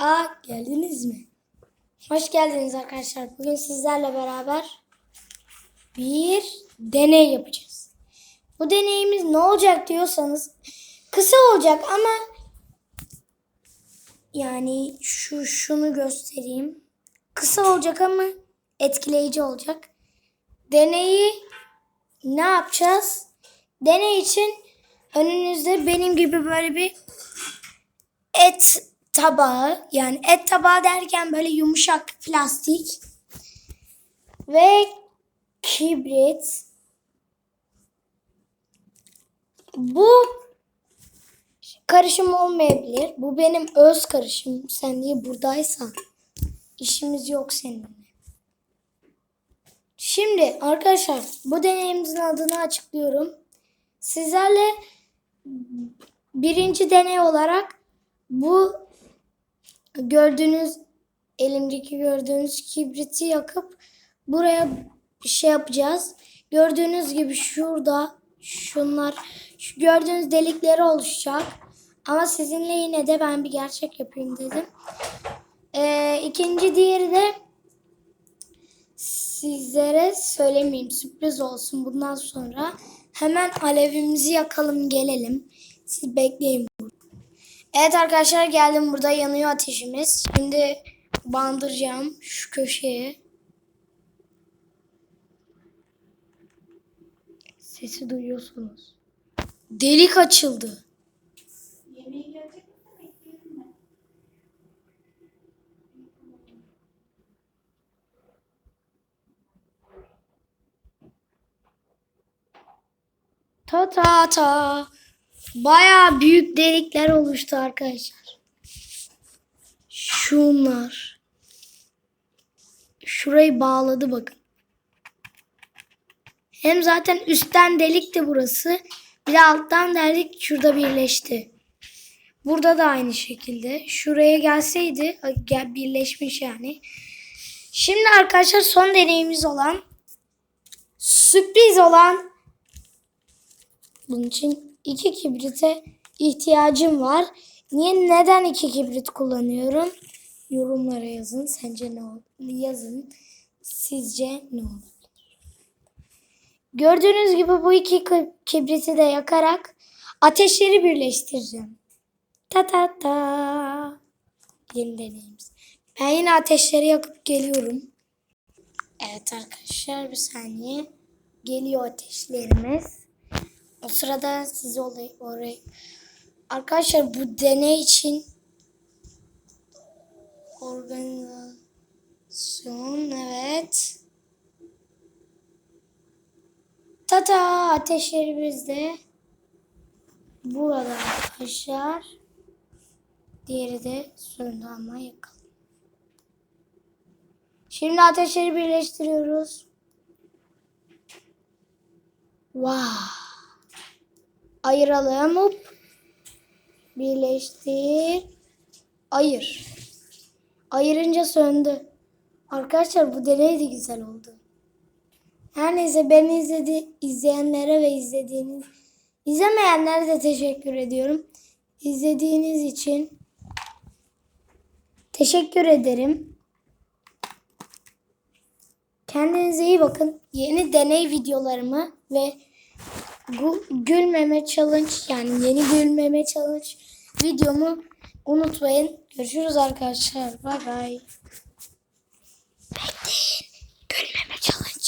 Aa geldiniz mi? Hoş geldiniz arkadaşlar. Bugün sizlerle beraber bir deney yapacağız. Bu deneyimiz ne olacak diyorsanız kısa olacak ama yani şu şunu göstereyim. Kısa olacak ama etkileyici olacak. Deneyi ne yapacağız? Deney için önünüzde benim gibi böyle bir et tabağı yani et tabağı derken böyle yumuşak plastik ve kibrit. Bu karışım olmayabilir. Bu benim öz karışım. Sen niye buradaysan işimiz yok seninle. Şimdi arkadaşlar bu deneyimizin adını açıklıyorum. Sizlerle birinci deney olarak bu gördüğünüz elimdeki gördüğünüz kibriti yakıp buraya bir şey yapacağız. Gördüğünüz gibi şurada şunlar şu gördüğünüz delikleri oluşacak. Ama sizinle yine de ben bir gerçek yapayım dedim. Ee, ikinci diğeri de sizlere söylemeyeyim sürpriz olsun bundan sonra. Hemen alevimizi yakalım gelelim. Siz bekleyin. Evet arkadaşlar geldim burada yanıyor ateşimiz. Şimdi bandıracağım şu köşeye. Sesi duyuyorsunuz. Delik açıldı. Ta ta ta. Baya büyük delikler oluştu arkadaşlar. Şunlar. Şurayı bağladı bakın. Hem zaten üstten delikti burası. Bir de alttan delik şurada birleşti. Burada da aynı şekilde. Şuraya gelseydi gel birleşmiş yani. Şimdi arkadaşlar son deneyimiz olan sürpriz olan bunun için iki kibrite ihtiyacım var. Niye neden iki kibrit kullanıyorum? Yorumlara yazın. Sence ne olur? Yazın. Sizce ne olur? Gördüğünüz gibi bu iki ki- kibriti de yakarak ateşleri birleştireceğim. Ta ta ta. Yeni deneyimiz. Ben yine ateşleri yakıp geliyorum. Evet arkadaşlar bir saniye. Geliyor ateşlerimiz. Sırada siz olay oraya. Arkadaşlar bu deney için organizasyon evet. Tata ateşleri bizde. Burada arkadaşlar. Diğeri de söndü ama yakalım. Şimdi ateşleri birleştiriyoruz. Wow. Ayıralım hop. Birleştir. Ayır. Ayırınca söndü. Arkadaşlar bu deney de güzel oldu. Her neyse beni izledi, izleyenlere ve izlediğiniz izlemeyenlere de teşekkür ediyorum. İzlediğiniz için teşekkür ederim. Kendinize iyi bakın. Yeni deney videolarımı ve gülmeme challenge yani yeni gülmeme challenge videomu unutmayın. Görüşürüz arkadaşlar. Bay bay. Bekleyin. Gülmeme challenge.